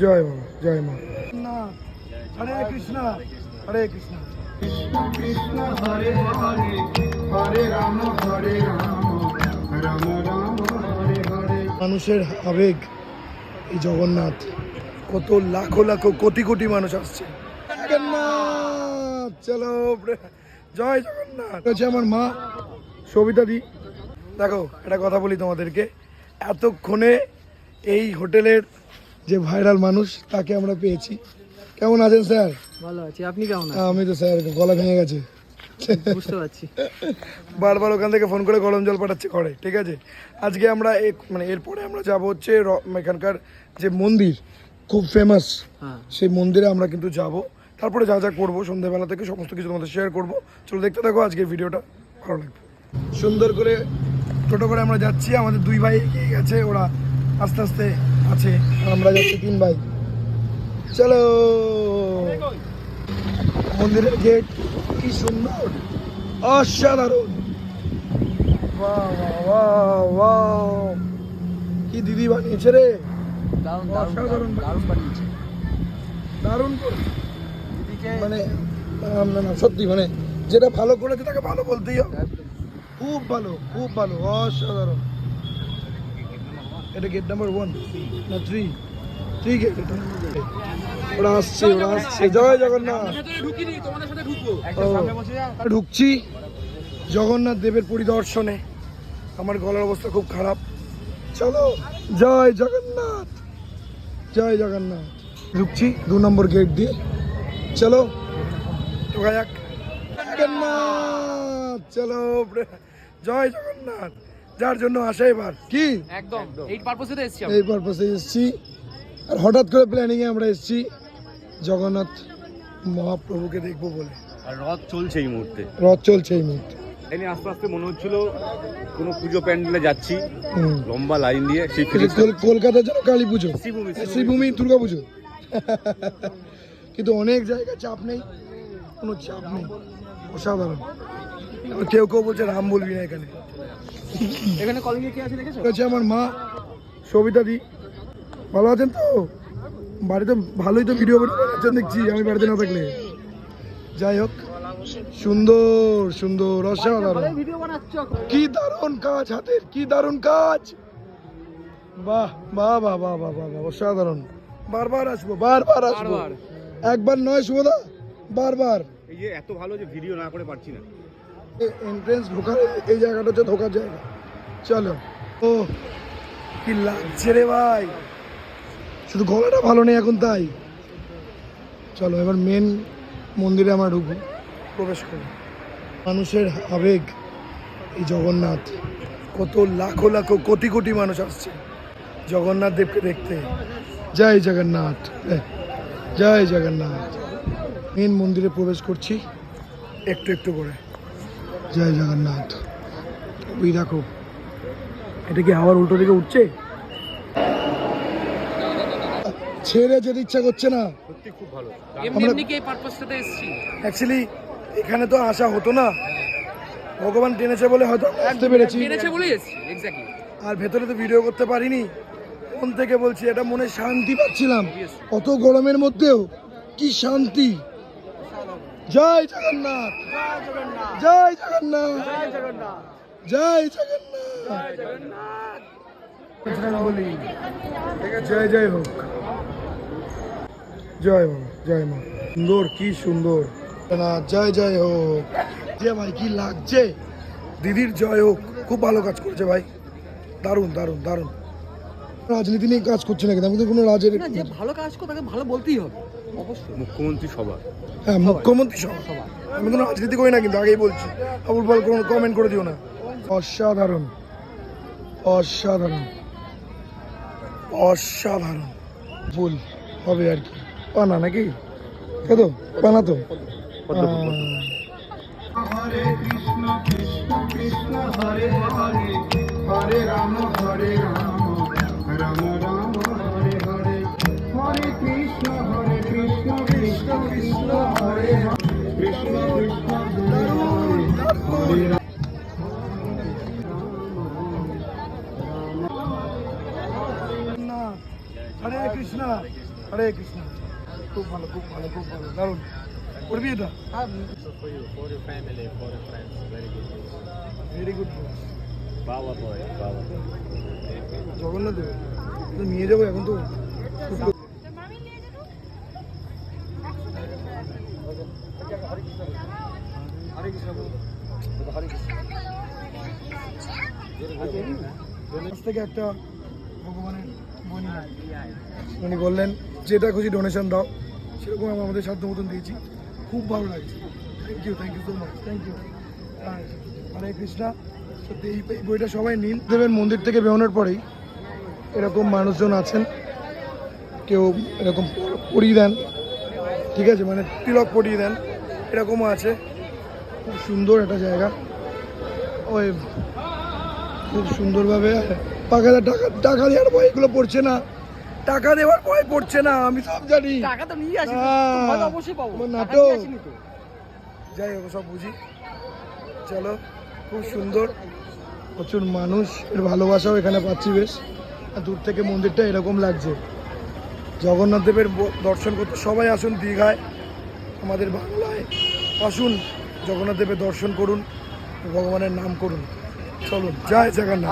জয় বাবা জয় মা। না হরে কৃষ্ণ হরে কৃষ্ণ। কৃষ্ণ হরে হরে হরে রাম হরে রাম। রাম রাম হরে হরে। মানুষের আবেগ এই জগন্নাথ কত লাখো লাখো কোটি কোটি মানুষ আসছে। জগন্নাথ চলো জয় জগন্নাথ। হচ্ছে আমার মা সবিতা দি। দেখো একটা কথা বলি তোমাদেরকে। এতক্ষণে এই হোটেলের যে ভাইরাল মানুষ তাকে আমরা পেয়েছি। কেমন আছেন স্যার? ভালো আছি। আপনি কেমন আছেন? আমি তো স্যার গলা ভেঙে গেছে। বুঝতে পারছি। বারবার ওখান থেকে ফোন করে গরম জল পাঠাচ্ছে করে ঠিক আছে? আজকে আমরা মানে এরপরে আমরা যাব হচ্ছে এখানকার যে মন্দির খুব ফেমাস হ্যাঁ। সেই মন্দিরে আমরা কিন্তু যাব। তারপরে যা যা করব সন্ধ্যাবেলা থেকে সমস্ত কিছু তোমাদের শেয়ার করব। চলো দেখতে থাকো আজকের ভিডিওটা ভালো লাগবে। সুন্দর করে টোটো করে আমরা যাচ্ছি। আমাদের দুই ভাই এগিয়ে গেছে ওরা আস্তে আস্তে আছে আমরা যাচ্ছি তিন ভাই। চলো। মন্দিরের গেট কি সুন্দর অসাধারণ। কি দিদি বানিয়েছে রে? অসাধারণ দারুণ বানিয়েছে। দারুণ করে। মানে না না সত্যি মানে যেটা ভালো করেছে তাকে ভালো বলতেই হবে। খুব ভালো খুব ভালো অসাধারণ। এটা গেট নাম্বার ওয়ান না থ্রি থ্রি গেট এটা ওরা আসছে ওরা আসছে। জয় জগন্নাথ। ঢুকছি জগন্নাথ দেবের পরিদর্শনে। আমার গলার অবস্থা খুব খারাপ। চলো জয় জগন্নাথ। জয় জগন্নাথ। ঢুকছি দু নম্বর গেট দিয়ে। চলো ঢোকা যাক। জগন্নাথ চলো জয় জগন্নাথ। যার জন্য আসে এবার। কি? একদম। এই পারপোসে তো এসেছি এই পারপাসে এসেছি। আর হঠাৎ করে প্ল্যানিং এ আমরা এসেছি জগন্নাথ মহাপ্রভুকে দেখব বলে। আর রথ চলছে এই মুহূর্তে। রথ চলছে এই মুহূর্তে। এনে আস্তে আস্তে মনে হচ্ছিল কোনো পুজো প্যান্ডেলে যাচ্ছি। লম্বা লাইন দিয়ে সেই এই যে ফিলিংসটা কলকাতার জন্য কালী পুজো। শ্রীভূমি, শ্রীভূমি দুর্গা পুজো। কিন্তু অনেক জায়গায় চাপ নেই কোনো চাপ নেই। অসাধারণ। কেউ কেউ বলছে রাম বলবি না এখানে। এখানে কলিং কে আছে দেখেছ? হচ্ছে আমার মা সবিতা দি। ভালো আছেন তো? বাড়িতে ভালোই তো ভিডিও বানাচ্ছেন দেখছি আমি বাড়িতে না থাকলে। যাই হোক সুন্দর সুন্দর অসাধারণ। কি দারুণ কাজ হাতের কি দারুণ কাজ। বাহ বাহ বাহ বাহ বাহ বাহ বাহ, অসাধারণ। বারবার আসব বারবার আসব। একবার নয় শুভদা বারবার। এই যে এত ভালো যে ভিডিও না করে পারছি না। এন্ট্রেন্স ঢোকার, এই জায়গাটা হচ্ছে ঢোকার জায়গা। চলো। ও, কি লাগছে রে ভাই। শুধু গলাটা ভালো নেই এখন তাই। চলো, এবার মেন মন্দিরে আমরা ঢুকবো। প্রবেশ করি মানুষের আবেগ, এই জগন্নাথ। কত লাখো লাখো, কোটি কোটি মানুষ আসছে জগন্নাথ দেবকে দেখতে। জয় জগন্নাথ। জয় জগন্নাথ। মেন মন্দিরে প্রবেশ করছি। একটু একটু করে। জয় জগন্নাথ। ওই দেখো এটা কি আবার উল্টো দিকে উঠছে? ছেড়ে যেতে ইচ্ছা করছে না। সত্যি খুব ভালো। আমরা- এই পারপোসটাতে এসেছি? অ্যাকচুয়ালি এখানে তো আসা হতো না। ভগবান টেনেছে বলে হয়তো আসতে পেরেছি। মেরেছে বলেই এসেছি এক্স্যাক্টলি আর ভেতরে তো ভিডিও করতে পারিনি। মন থেকে বলছি এটা মনে শান্তি পাচ্ছিলাম। অত গরমের মধ্যেও কি শান্তি? জয় জগন্নাথ। জয় জগন্নাথ। জয় জগন্নাথ। জয় জয় হোক। জয় বাবা জয় মা। সুন্দর কি সুন্দর। না জয় জয় হোক। যে ভাই কি লাগছে? দিদির জয় হোক। খুব ভালো কাজ করছে ভাই। দারুণ দারুণ দারুণ। রাজনীতি নিয়ে কাজ করছে না কিন্তু আমি তো কোনো রাজের না যে ভালো কাজ করে তাকে ভালো বলতেই হবে। অবশ্যই। মুখ্যমন্ত্রী সভা হ্যাঁ মুখ্যমন্ত্রী সহ আমি কোনো রাজনীতি করি না কিন্তু আগেই বলছি। আবুল বল কোনো কমেন্ট করে দিও না। অসাধারণ। অসাধারণ। অসাধারণ। ভুল হবে আর কি। পানা নাকি? পানা তো? পদ্ম। হরে কৃষ্ণ কৃষ্ণ কৃষ্ণ হরে হরে। হরে রাম হরে রাম। হরে কৃষ্ণ। খুব ভালো খুব ভালো খুব ভালো। দারুণ। করবি এটা হ্যাঁ. Very good. জগন্নাথ দেবে তো নিয়ে যাব এখন তো। খুব- কাছ থেকে একটা ভগবানের বনি উনি বললেন, যেটা খুশি ডোনেশন দাও। সেরকম আমরা আমাদের সাধ্য মতন দিয়েছি। খুব ভালো লাগছে। Thank you thank you so much thank you Hare Krishna, সত্যি এই বইটা সবাই নিন। দেবের মন্দির থেকে বেরোনোর পরেই এরকম মানুষজন আছেন। কেউ এরকম পরিয়ে দেন। ঠিক আছে মানে তিলক পরিয়ে দেন। এরকমও আছে। খুব সুন্দর একটা জায়গা। ওই খুব সুন্দরভাবে পাখাটা টাকা টাকা দেওয়ার ভয় এগুলো পড়ছে না। টাকা দেওয়ার ভয় পড়ছে না আমি সব জানি। টাকা তো নিয়ে আসি। অবশ্যই পাবো। নাটক। যাই হোক সব বুঝি। চলো খুব সুন্দর। প্রচুর মানুষ এর ভালোবাসাও এখানে পাচ্ছি বেশ। আর দূর থেকে মন্দিরটা এরকম লাগছে। জগন্নাথ দেবের দর্শন করতে সবাই আসুন দীঘায় আমাদের বাংলায়। আসুন জগন্নাথ দেবের দর্শন করুন ভগবানের নাম করুন। চলুন জয় জগন্নাথ।